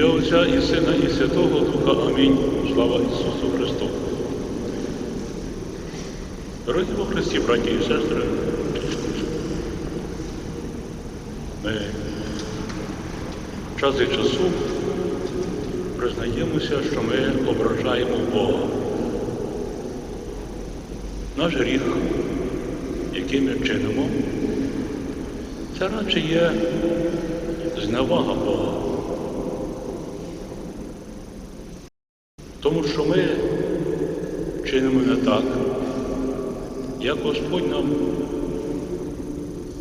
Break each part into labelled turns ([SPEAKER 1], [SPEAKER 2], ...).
[SPEAKER 1] ім'я Отця і Сина, і Святого Духа. Амінь. Слава Ісусу Христу. Дорогі Христі, браті і сестри, ми час від часу признаємося, що ми ображаємо Бога. Наш гріх, який ми чинимо, це радше є зневага Бога. Тому що ми чинимо не так, як Господь нам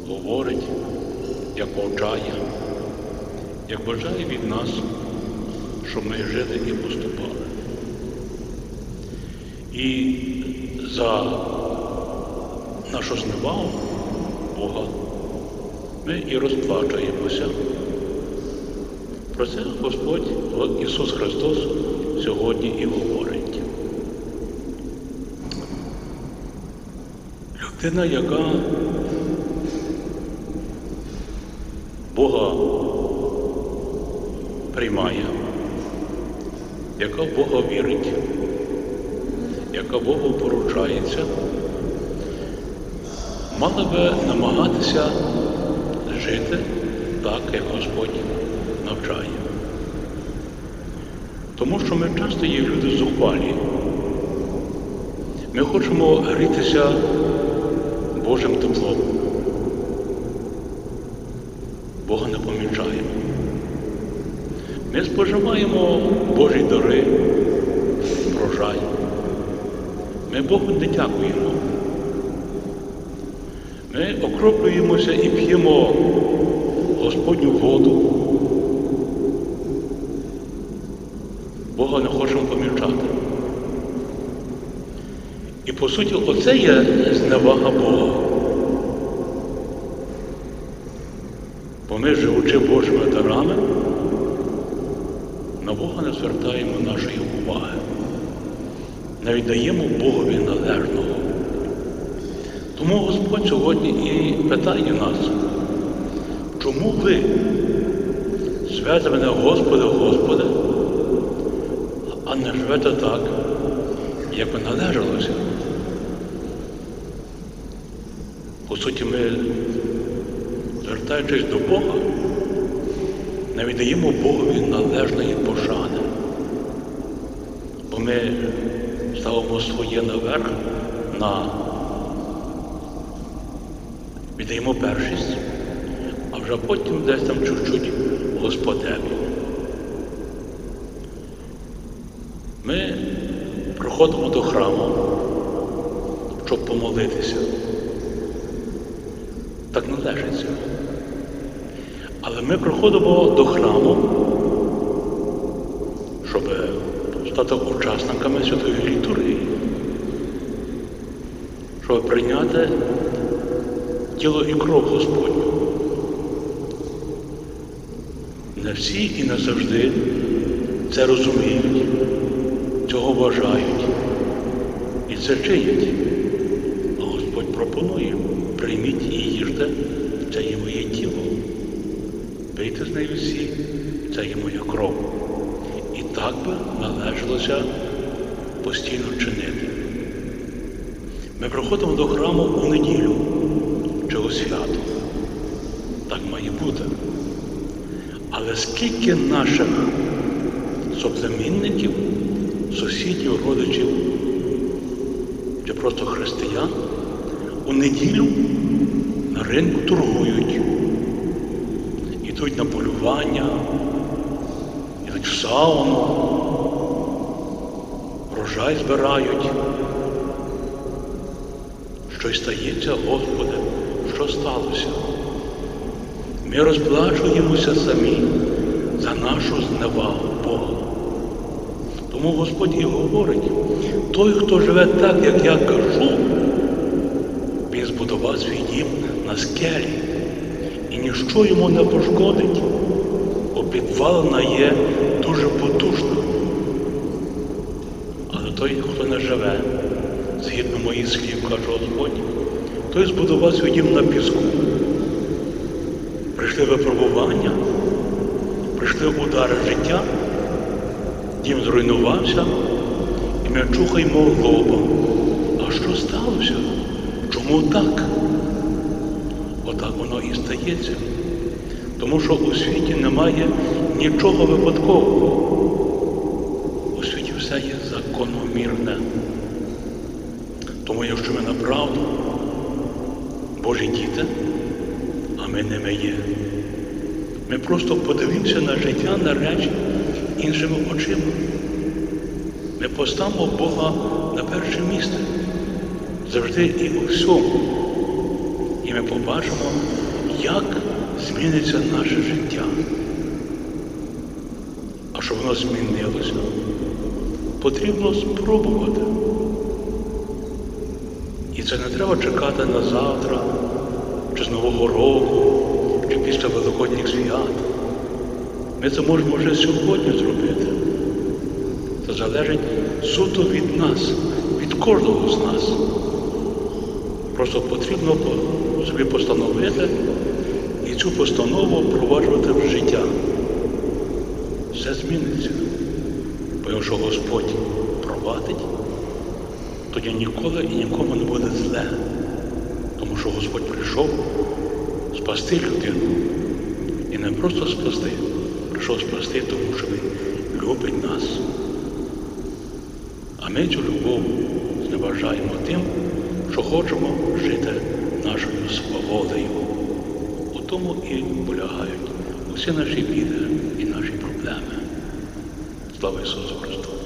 [SPEAKER 1] говорить, як повчає, як бажає від нас, щоб ми жили і поступали. І за нашу зневагу Бога ми і розплачуємося. Про це Господь Ісус Христос сьогодні і говорить. Людина, яка Бога приймає, яка в Бога вірить, яка Богу поручається, мала би намагатися жити так, як Господь навчає. Тому що ми часто є люди зухвалі. Ми хочемо грітися Божим теплом. Бога не помічаємо. Ми споживаємо Божі дари, врожай. Ми Богу не дякуємо. Ми окроплюємося і п'ємо Господню воду. Бога не хочемо помічати. І по суті, оце є зневага Бога. Бо ми, живучи Божими дарами, на Бога не звертаємо нашої уваги, не віддаємо Богові належного. Тому Господь сьогодні і питає нас, чому ви звете мене Господи, Господи, а не живете так, як би належалося. По суті, ми, звертаючись до Бога, не віддаємо Богові належної пошани. Бо ми ставимо своє наверх на віддаємо першість, а вже потім десь там чуть-чуть Господеві. Ми приходимо до храму, щоб помолитися. Так належиться. Але ми приходимо до храму, щоб стати учасниками святої літургії, щоб прийняти тіло і кров Господню. Не всі і не завжди це розуміють, цього бажають і це чинять. А Господь пропонує, прийміть і їжте, це є моє тіло. Пийте з нею всі, це є моя кров. І так би належалося постійно чинити. Ми приходимо до храму у неділю чи у свято. Так має бути. Але скільки наших соплемінників, сусідів, родичів чи просто християн у неділю на ринку торгують, йдуть на полювання, йдуть сауну, врожай збирають. Щось стається, Господи, що сталося? Ми розплачуємося самі за нашу зневагу Бога. Тому Господь і говорить, той, хто живе так, як я кажу, він збудував свій дім на скелі, і ніщо йому не пошкодить, бо підвалина є дуже потужна. Але той, хто не живе, згідно моїх слів, каже Господь, той збудував свій дім на піску. Прийшли випробування, прийшли удари життя, дім зруйнувався, і ми чухаємо лобом. А що сталося? Чому так? Отак воно і стається. Тому що у світі немає нічого випадкового. У світі все є закономірне. Тому якщо ми направду Божі діти, а ми ними є. Ми просто подивимося на життя, на речі іншими очима. Ми поставимо Бога на перше місце завжди і у всьому. І ми побачимо, зміниться наше життя. А щоб воно змінилося, потрібно спробувати. І це не треба чекати на завтра, чи з Нового року, чи після Великодніх свят. Ми це можемо вже сьогодні зробити. Це залежить суто від нас, від кожного з нас. Просто потрібно собі постановити цю постанову впроваджувати в життя. Все зміниться. Бо якщо Господь провадить, тоді ніколи і нікому не буде зле. Тому що Господь прийшов спасти людину. І не просто спасти, прийшов спасти, тому що Він любить нас. А ми цю любов зневажаємо тим, що хочемо жити нашою свободою. Тому і полягають усі наші біди і наші проблеми. Слава Ісусу Христу!